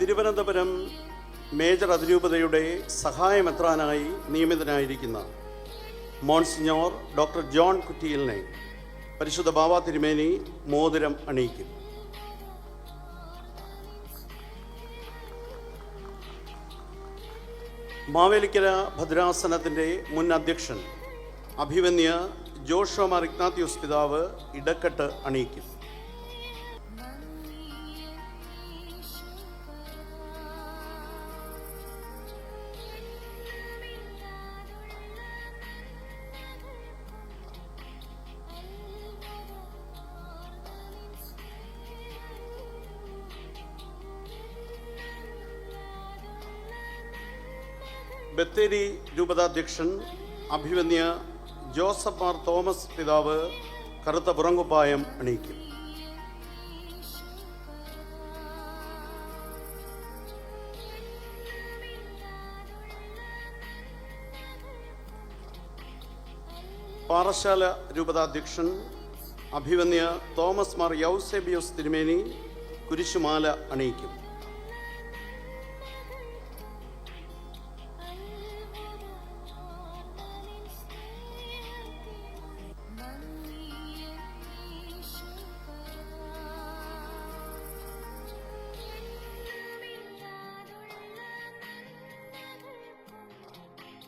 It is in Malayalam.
തിരുവനന്തപുരം മേജർ അതിരൂപതയുടെ സഹായമെത്രാനായി നിയമിതനായിരിക്കുന്ന മോൺസിഞ്ഞോർ ഡോക്ടർ ജോൺ കുറ്റിയലിനെ പരിശുദ്ധ ബാബ തിരുമേനി മോതിരം അണിയിക്കും. മാവേലിക്കര ഭദ്രാസനത്തിന്റെ മുൻ അധ്യക്ഷൻ അഭിമന്യ ജോഷോമാർ ഇഗ്നാത്യൂസ് പിതാവ് ഇടക്കെട്ട് അണിയിക്കും. ബത്തേരി രൂപതാധ്യക്ഷൻ അഭിമന്യ ജോസഫ് മാർ തോമസ് പിതാവ് കറുത്ത പുറങ്കുപ്പായം അണിയിക്കും. പാറശാല രൂപതാധ്യക്ഷൻ അഭിമന്യ തോമസ് മാർ യൗസേബിയോസ് തിരുമേനി കുരിശുമാല അണിയിക്കും.